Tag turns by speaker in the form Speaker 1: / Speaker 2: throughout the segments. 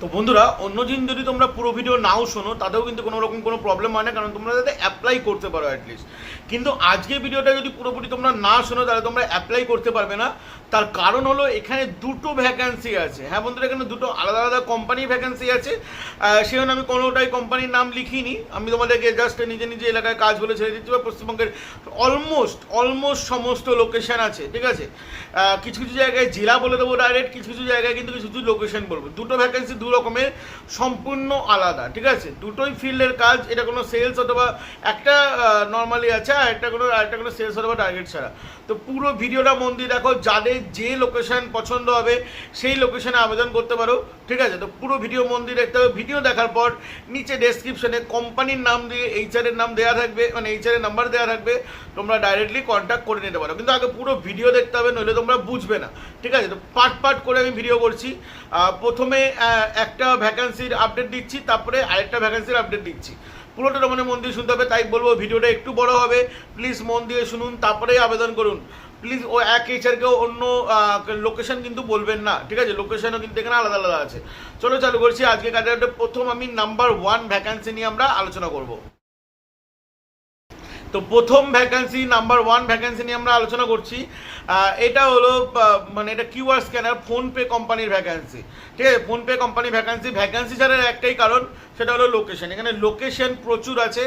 Speaker 1: তো বন্ধুরা, অন্য দিন যদি তোমরা পুরো ভিডিও নাও শোনো, তাতেও কিন্তু কোনো রকম কোনো প্রবলেম হয় না, কারণ তোমরা যাতে অ্যাপ্লাই করতে পারো অ্যাটলিস্ট কিন্তু আজকে ভিডিওটা যদি পুরোপুরি তোমরা না শোনো, তাহলে তোমরা অ্যাপ্লাই করতে পারবে না। তার কারণ হলো, এখানে দুটো ভ্যাকান্সি আছে। হ্যাঁ বন্ধুরা, এখানে দুটো আলাদা আলাদা কোম্পানির ভ্যাকান্সি আছে। সেজন্য আমি কোনোটাই কোম্পানির নাম লিখিনি। আমি তোমাদেরকে জাস্ট নিজে নিজে এলাকায় কাজ বলে ছেড়ে দিচ্ছি, বা পশ্চিমবঙ্গের অলমোস্ট অলমোস্ট সমস্ত লোকেশন আছে, ঠিক আছে? কিছু কিছু জায়গায় জেলা বলে দেবো ডাইরেক্ট কিছু কিছু জায়গায় কিন্তু কিছু কিছু লোকেশন বলব। দুটো ভ্যাকেন্সি দু রকমের সম্পূর্ণ আলাদা, ঠিক আছে? দুটোই ফিল্ডের কাজ, এটা কোনো সেলস অথবা একটা নর্মালি আছে, আর একটা কোনো, আর একটা কোনো সেলস অথবা টার্গেট ছাড়া। তো পুরো ভিডিওটা মন দিয়ে দেখো, যাদের যে লোকেশান পছন্দ হবে, সেই লোকেশানে আবেদন করতে পারো, ঠিক আছে? তো পুরো ভিডিও মন দিয়ে দেখতে হবে। ভিডিও দেখার পর নিচে ডেসক্রিপশনে কোম্পানির নাম দিয়ে এইচআর এর নাম দেওয়া থাকবে মানে এইচআর এর নাম্বার দেওয়া থাকবে, তোমরা ডাইরেক্টলি কন্ট্যাক্ট করে নিতে পারো। কিন্তু আগে পুরো ভিডিও দেখতে হবে, নইলে তোমরা বুঝবে না, ঠিক আছে? তো পার্ট পার্ট করে আমি ভিডিও করছি। প্রথমে একটা ভ্যাকান্সির আপডেট দিচ্ছি, তারপরে আরেকটা ভ্যাকান্সির আপডেট দিচ্ছি। পুরোটা মানে মন দিয়ে শুনতে হবে, তাই বলব ভিডিওটা একটু বড় হবে। প্লিজ মন দিয়ে শুনুন তারপরে আবেদন করুন। প্লিজ ও এক এইচারকেও অন্য লোকেশন কিন্তু বলবেন না, ঠিক আছে? লোকেশনও কিন্তু এখানে আলাদা আলাদা আছে। চলো চালু করছি, আজকে কাজে প্রথম আমি নাম্বার ওয়ান ভ্যাকান্সি নিয়ে আমরা আলোচনা করব। তো প্রথম ভ্যাকান্সি নাম্বার ওয়ান ভ্যাকান্সি নিয়ে আমরা আলোচনা করছি। এটা হলো মানে এটা কিউআর স্ক্যানার ফোনপে কোম্পানির ভ্যাকান্সি ঠিক আছে? ফোনপে কোম্পানি ভ্যাকান্সি ভ্যাকান্সি ছাড়ার একটাই কারণ, সেটা হলো লোকেশন এখানে লোকেশন প্রচুর আছে।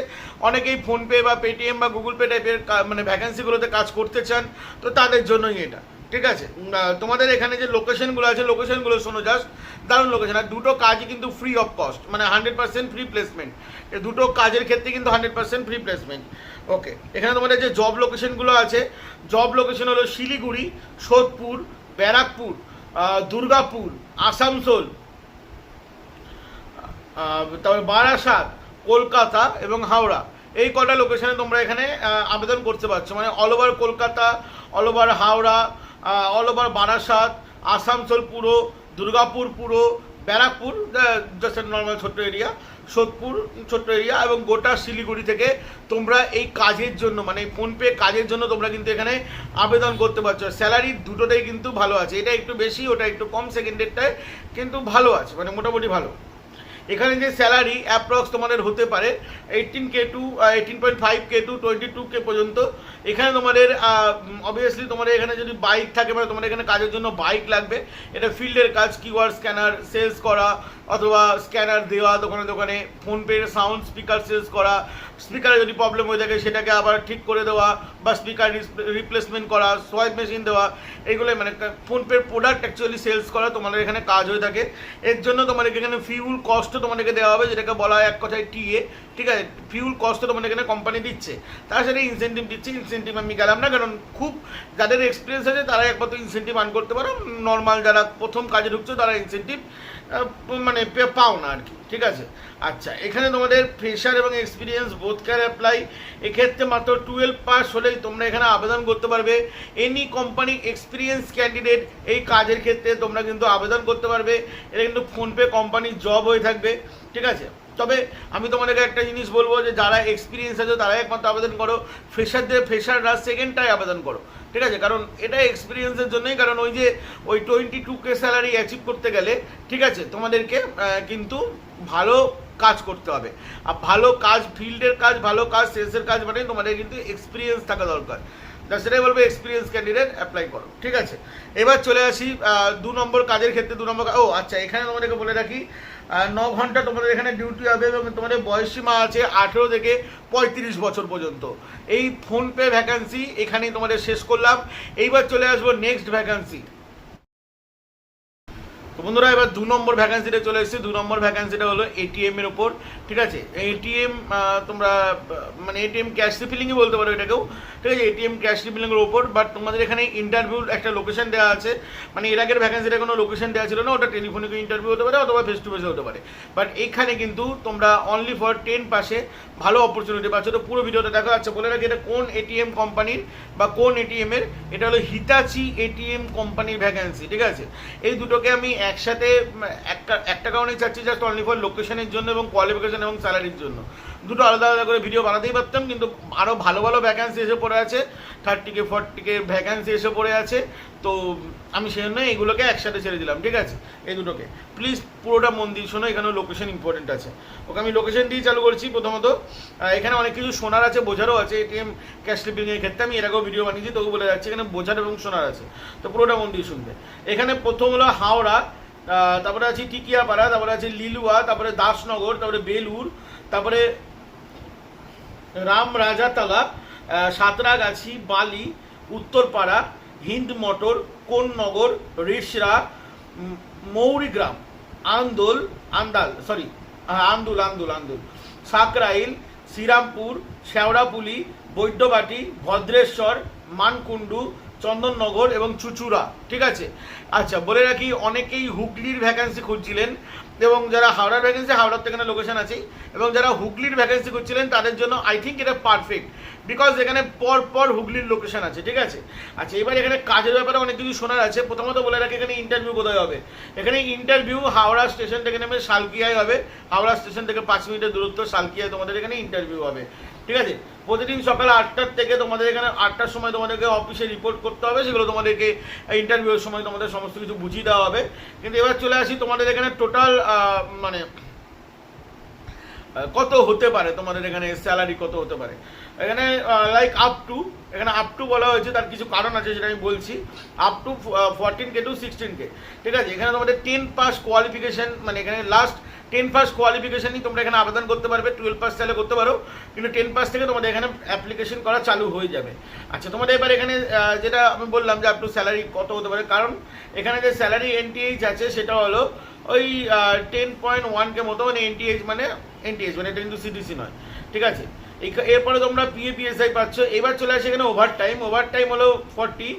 Speaker 1: অনেকেই ফোনপে বা পেটিএম বা গুগল পে টাইপের মানে ভ্যাকান্সিগুলোতে কাজ করতে চান, তো তাদের জন্যই এটা। ঠিক আছে? তোমাদের এখানে যে লোকেশনগুলো আছে লোকেশনগুলো শোনো জাস্ট দারুণ লোকেশন আর দুটো কাজই কিন্তু ফ্রি অফ কস্ট মানে হান্ড্রেড পার্সেন্ট ফ্রি প্লেসমেন্ট দুটো কাজের ক্ষেত্রে কিন্তু hundred percent free placement okay এখানে তোমাদের যে জব লোকেশনগুলো আছে জব লোকেশন হলো শিলিগুড়ি, সোদপুর, ব্যারাকপুর দুর্গাপুর, আসানসোল তারপরে বারাসাত, কলকাতা এবং হাওড়া। এই কটা লোকেশনে তোমরা এখানে আবেদন করতে পারছ। মানে all over Kolkata all over Howrah all over Barasat Asansol পুরো, দুর্গাপুর পুরো, ব্যারাকপুর জাস্ট নর্মাল ছোট্ট এরিয়া সোদপুর ছোট্ট এরিয়া এবং গোটা শিলিগুড়ি থেকে তোমরা এই কাজের জন্য মানে ফোনপে কাজের জন্য তোমরা কিন্তু এখানে আবেদন করতে পারছ। স্যালারি দুটোতেই কিন্তু ভালো আছে। এটা একটু বেশি, ওটা একটু কম সেকেন্ডেরটায় কিন্তু ভালো আছে মানে মোটামুটি ভালো। এখানে যে স্যালারি অ্যাপ্রক্স তোমাদের হতে পারে eighteen K to eighteen point five K to twenty two K পর্যন্ত। এখানে তোমাদের অবভিয়াসলি তোমাদের এখানে যদি বাইক থাকে মানে তোমাদের এখানে কাজের জন্য বাইক লাগবে। এটা ফিল্ডের কাজ কিউআর স্ক্যানার সেলস করা, অথবা স্ক্যানার দেওয়া, দোকানে দোকানে ফোনপের সাউন্ড স্পিকার সেলস করা স্পিকারে যদি প্রবলেম হয়ে থাকে, সেটাকে আবার ঠিক করে দেওয়া বা স্পিকার রিপ্লেসমেন্ট করা সোয়াইপ মেশিন দেওয়া এইগুলো মানে ফোনপের প্রোডাক্ট অ্যাকচুয়ালি সেলস করা তোমাদের এখানে কাজ হয়ে থাকে। এর জন্য তোমাদেরকে এখানে ফিউল কস্টও তোমাদেরকে দেওয়া হবে, যেটাকে বলা হয় এক কথায় টিএ ঠিক আছে? ফিউল কস্টও তোমাদের এখানে কোম্পানি দিচ্ছে। তার সাথে ইনসেন্টিভ দিচ্ছে। ইনসেন্টিভ আমি গেলাম না, কারণ খুব যাদের এক্সপিরিয়েন্স আছে তারা একমাত্র ইনসেন্টিভ আন করতে পারো। নর্মাল যারা প্রথম কাজে ঢুকছো, তারা ইনসেন্টিভ মানে পাও না আর কি, ঠিক আছে? আচ্ছা এখানে তোমাদের ফ্রেশার এবং এক্সপিরিয়েন্স বোধ ক্যার অ্যাপ্লাই এক্ষেত্রে মাত্র টুয়েলভ পাস হলেই তোমরা এখানে আবেদন করতে পারবে। এনি কোম্পানি এক্সপিরিয়েন্স ক্যান্ডিডেট এই কাজের ক্ষেত্রে তোমরা কিন্তু আবেদন করতে পারবে। এটা কিন্তু ফোনপে কোম্পানির জব হয়ে থাকবে। ঠিক আছে? তবে আমি তোমাদেরকে একটা জিনিস বলব যে, যারা এক্সপিরিয়েন্স আছে তারাই একমাত্র আবেদন করো। ফ্রেশারদের, ফ্রেশাররা সেকেন্ডটাই আবেদন করো। ঠিক আছে? কারণ এটা এক্সপিরিয়েন্সের জন্যই, কারণ ওই যে, ওই twenty two K salary achieve করতে গেলে, ঠিক আছে? তোমাদেরকে কিন্তু ভালো কাজ করতে হবে। আর ভালো কাজ, ফিল্ডের কাজ, ভালো কাজ, সেলসের কাজ মানে তোমাদের কিন্তু এক্সপিরিয়েন্স থাকা দরকার। তা সেটাই বলব এক্সপিরিয়েন্স ক্যান্ডিডেট অ্যাপ্লাই করো, ঠিক আছে? এবার চলে আসি দু নম্বর কাজের ক্ষেত্রে, দু নম্বর ও আচ্ছা এখানে তোমাদেরকে বলে রাখি ন ঘণ্টা তোমাদের এখানে ডিউটি হবে এবং তোমাদের বয়স সীমা আছে আঠেরো থেকে পঁয়ত্রিশ বছর পর্যন্ত। এই ফোনপে ভ্যাকান্সি এখানেই তোমাদের শেষ করলাম। এইবার চলে আসব নেক্সট ভ্যাকান্সি বন্ধুরা, এবার দু নম্বর ভ্যাকান্সিটা চলে এসেছে। দু নম্বর ভ্যাকান্সিটা হলো এটিএম এর উপর, ঠিক আছে? এটিএম তোমরা মানে এটিএম ক্যাশ রিফিলিংই বলতে পারো এটাকেও, ঠিক আছে? এটিএম ক্যাশ রিফিলিংয়ের উপর বাট তোমাদের এখানে ইন্টারভিউ একটা লোকেশন দেওয়া আছে। মানে এর আগের ভ্যাকান্সিটা কোনো লোকেশন দেওয়া ছিল না, ওটা টেলিফোনিক ইন্টারভিউ হতে পারে অথবা ফেস টু ফেসে হতে পারে। বাট এখানে কিন্তু তোমরা অনলি ফর টেন পাশে ভালো অপরচুনিটি পাচ্ছ। তো পুরো ভিডিওটা দেখা যাচ্ছে বলে রাখি এটা কোন এটিএম কোম্পানির বা কোন এটিএম এর এটা হলো হিতাচি এটিএম কোম্পানির ভ্যাকান্সি ঠিক আছে? এই দুটোকে আমি একসাথে একটা একটা কারণেই চাচ্ছি জাস্ট অনলি ফর লোকেশনের জন্য এবং কোয়ালিফিকেশন এবং স্যালারির জন্য। দুটো আলাদা আলাদা করে ভিডিও বানাতেই পারতাম, কিন্তু আরও ভালো ভালো ভ্যাকান্সি এসে পড়ে আছে। থার্টিকে ফর্টিকে ভ্যাকান্সি এসে পড়ে আছে। তো আমি সেই জন্য এগুলোকে একসাথে ছেড়ে দিলাম, ঠিক আছে? এই দুটোকে। প্লিজ পুরোটা মন দিয়ে শোনো এখানে লোকেশন ইম্পর্টেন্ট আছে। ওকে, আমি লোকেশন দিয়ে চালু করছি প্রথমত। এখানে অনেক কিছু শোনার আছে, বোঝারও আছে। এটিএম ক্যাশ স্লিপিংয়ের ক্ষেত্রে আমি এর আগেও ভিডিও বানিয়েছি, তবু বলে যাচ্ছি, এখানে বোঝার এবং শোনার আছে। তো পুরোটা মন দিয়ে শুনবে। এখানে প্রথম হলো হাওড়া তারপরে আছে টিকিয়াপাড়া, তারপরে আছে লিলুয়া, তারপরে দাসনগর, তারপরে বেলুর তারপরে রাম রাজাতলা সাঁতরাগাছি, বালি, উত্তরপাড়া, হিন্দ মটর, কোননগর, রিসরা মৌরিগ্রাম, আন্দোল, আন্দাল সরি আন্দুল আন্দুল আন্দুল, সাকরাইল, শ্রীরামপুর শেওড়াপুলি বৈদ্যবাটি, ভদ্রেশ্বর, মানকুণ্ডু চন্দননগর এবং চুচুড়া, ঠিক আছে? আচ্ছা বলে রাখি, অনেকেই হুগলির ভ্যাকান্সি খুঁজছিলেন এবং যারা হাওড়ার ভ্যাকেন্সি হাওড়ার তো এখানে লোকেশন আছেই, এবং যারা হুগলির ভ্যাকেন্সি করছিলেন তাদের জন্য আই থিঙ্ক এটা পারফেক্ট বিকজ এখানে পর পর হুগলির লোকেশন আছে, ঠিক আছে? আচ্ছা এবার এখানে কাজের ব্যাপারে অনেক কিছু শোনার আছে, প্রথমত বলে রাখি, এখানে ইন্টারভিউ কোথায় হবে? এখানে ইন্টারভিউ হাওড়া স্টেশন থেকে নেমে শালকিয়ায় হবে, হাওড়া স্টেশন থেকে পাঁচ মিনিটের দূরত্ব শালকিয়ায় তোমাদের এখানে ইন্টারভিউ হবে, ঠিক আছে? প্রতিদিন সকাল আটটার থেকে তোমাদের এখানে আটটার সময় তোমাদেরকে অফিসে রিপোর্ট করতে হবে, সেগুলো তোমাদেরকে ইন্টারভিউর সময় তোমাদের সমস্ত কিছু বুঝিয়ে দেওয়া হবে। কিন্তু এবার চলে আসি তোমাদের এখানে টোটাল মানে কত হতে পারে? তোমাদের এখানে স্যালারি কত হতে পারে? এখানে লাইক আপ টু এখানে আপ টু বলা হয়েছে, তার কিছু কারণ আছে যেটা আমি বলছি। Up to fourteen K to sixteen K ঠিক আছে? এখানে তোমাদের টেন পাস কোয়ালিফিকেশন মানে এখানে লাস্ট টেন পাস কোয়ালিফিকেশনই তোমরা এখানে আবেদন করতে পারবে টুয়েলভ পাস চাইলে করতে পারো। কিন্তু টেন পাস থেকে তোমাদের এখানে অ্যাপ্লিকেশন করা চালু হয়ে যাবে। আচ্ছা তোমাদের এবার এখানে যেটা আমি বললাম যে আপ টু স্যালারি কত হতে পারে, কারণ এখানে যে স্যালারি এনটিএইচ আছে, সেটা হলো ওই টেন পয়েন্ট ওয়ানকে মতো মানে এনটিএইচ মানে এনটিএইচ মানে এটা কিন্তু সিটিসি নয়। ঠিক আছে? এরপরে তোমরা পিএ পিএসআই পাচ্ছ। এবার চলে আসে এখানে ওভার টাইম ওভার টাইম হলো ফর্টি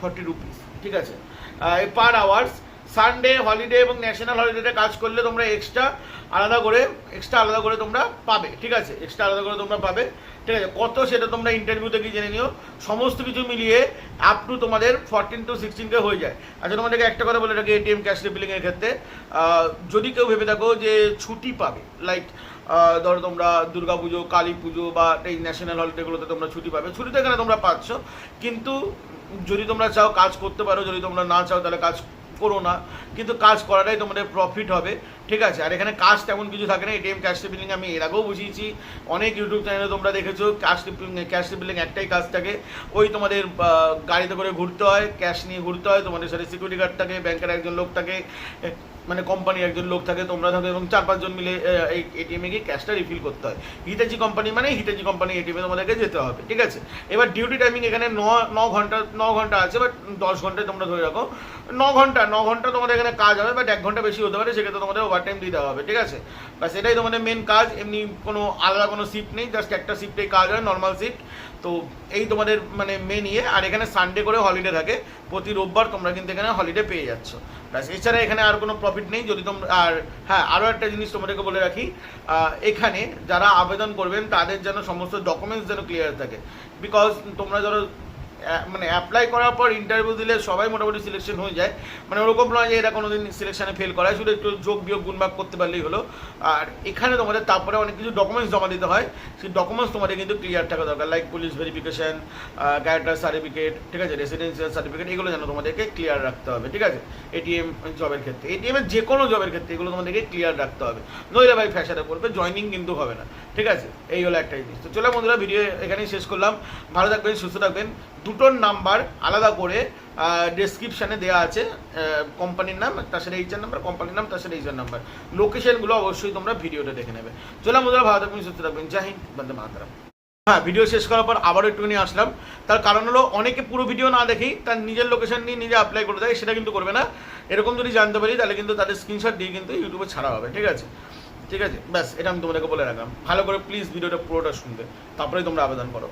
Speaker 1: ফর্টি রুপিস ঠিক আছে? পার আওয়ার্স সানডে হলিডে এবং ন্যাশনাল হলিডেতে কাজ করলে তোমরা এক্সট্রা আলাদা করে এক্সট্রা আলাদা করে তোমরা পাবে। ঠিক আছে? এক্সট্রা আলাদা করে তোমরা পাবে। ঠিক আছে? কত সেটা তোমরা ইন্টারভিউতে গিয়ে জেনে নিও। সমস্ত কিছু মিলিয়ে আপ টু তোমাদের ফর্টিন টু সিক্সটিনকে হয়ে যায়। আচ্ছা তোমাদেরকে একটা কথা বলে রাখি এটিএম ক্যাশ রিপিলিংয়ের ক্ষেত্রে। যদি কেউ ভেবে থাকো যে ছুটি পাবে লাইক ধরো তোমরা দুর্গা পুজো, কালী পুজো বা এই ন্যাশনাল হলিডেগুলোতে তোমরা ছুটি পাবে। ছুটিতে এখানে তোমরা পাচ্ছ। কিন্তু যদি তোমরা চাও কাজ করতে পারো, যদি তোমরা না চাও তাহলে কাজ করো না। কিন্তু কাজ করাটাই তোমাদের প্রফিট হবে। ঠিক আছে, আর এখানে কাজ তেমন কিছু থাকে না এটিএম ক্যাশ বিলিং আমি এর আগেও বুঝিয়েছি অনেক ইউটিউব চ্যানেলে তোমরা দেখেছ ক্যাশ ক্যাশ বিলিং একটাই কাজ থাকে, ওই তোমাদের গাড়িতে করে ঘুরতে হয় ক্যাশ নিয়ে ঘুরতে হয়, তোমাদের সাথে সিকিউরিটি গার্ড থাকে ব্যাংকের একজন লোক থাকে মানে কোম্পানির একজন লোক থাকে, তোমরা থাকো, এবং চার পাঁচজন মিলে এই এটিএমে গিয়ে ক্যাশটা রিফিল করতে হয়। হিটাচি কোম্পানি মানে হিটাচি কোম্পানি এটিএমে তোমাদেরকে যেতে হবে, ঠিক আছে? এবার ডিউটি টাইমিং এখানে ন ন ঘণ্টা ন ঘণ্টা আছে বাট দশ ঘন্টায় তোমরা ধরে রাখো, ন ঘণ্টা ন ঘণ্টা তোমাদের এখানে কাজ হবে বাট এক ঘণ্টা বেশি হতে পারে, সেক্ষেত্রে তোমাদের ওভার টাইম দেওয়া হবে, ঠিক আছে? বাস এটাই তোমাদের মেন কাজ, এমনি কোনো আলাদা কোনো শিফট নেই জাস্ট একটা শিফটেই কাজ হয় নর্মাল শিফট তো এই তোমাদের মানে মেন ইয়ে আর এখানে সানডে করে হলিডে থাকে। প্রতি রোববার তোমরা কিন্তু এখানে হলিডে পেয়ে যাচ্ছ। ব্যাস, এছাড়া এখানে আর কোনো প্রফিট নেই, যদি তোমরা আর হ্যাঁ আরও একটা জিনিস তোমাদেরকে বলে রাখি এখানে যারা আবেদন করবেন, তাদের যেন সমস্ত ডকুমেন্টস যেন ক্লিয়ার থাকে। বিকজ তোমরা ধরো মানে অ্যাপ্লাই করার পর ইন্টারভিউ দিলে সবাই মোটামুটি সিলেকশন হয়ে যায়। মানে ওরকম নয় যে এরা কোনোদিন সিলেকশনে ফেল করায়, শুধু একটু যোগ বিয়োগ গুণভাগ করতে পারলেই হলো। আর এখানে তোমাদের তারপরে অনেক কিছু ডকুমেন্টস জমা দিতে হয়। সেই ডকুমেন্টস তোমাদের কিন্তু ক্লিয়ার থাকা দরকার like police verification character certificate ঠিক আছে? রেসিডেন্সিয়াল সার্টিফিকেট এগুলো যেন তোমাদেরকে ক্লিয়ার রাখতে হবে, ঠিক আছে? এটিএম জবের ক্ষেত্রে। এটিএমের যে কোনো জবের ক্ষেত্রে এগুলো তোমাদেরকে ক্লিয়ার রাখতে হবে। নইলে ভাই ফ্যাশনে পড়বে জয়নিং কিন্তু হবে না, ঠিক আছে? এই হলো একটা জিনিস। তো চলো বন্ধুরা ভিডিও এখানেই শেষ করলাম। ভালো থাকবেন, সুস্থ থাকবেন। দুটোর নাম্বার আলাদা করে ডেসক্রিপশানে দেওয়া আছে কোম্পানির নাম, তার সাথে এইচআর নাম্বার কোম্পানির নাম, তার সাথে এইচআর নাম্বার লোকেশনগুলো অবশ্যই তোমরা ভিডিওটা দেখে নেবে। চলো বন্ধুরা ভালো থাকবেন সুস্থ থাকবেন। জাহিন বন্দে মাতারাম। হ্যাঁ ভিডিও শেষ করার পর আবারও একটুখানি আসলাম। তার কারণ হলো, অনেকে পুরো ভিডিও না দেখেই তার নিজের লোকেশন নিয়ে নিজে অ্যাপ্লাই করে দেয়, সেটা কিন্তু করবে না। এরকম যদি জানতে পারি, তাহলে কিন্তু তাদের স্ক্রিনশট দিয়ে কিন্তু ইউটিউবে ছাড়া হবে, ঠিক আছে? ঠিক আছে, ব্যাস, এটা আমি তোমাদেরকে বলে রাখলাম। ভালো করে প্লিজ ভিডিওটা পুরোটা শুনবে তারপরে তোমরা আবেদন করো।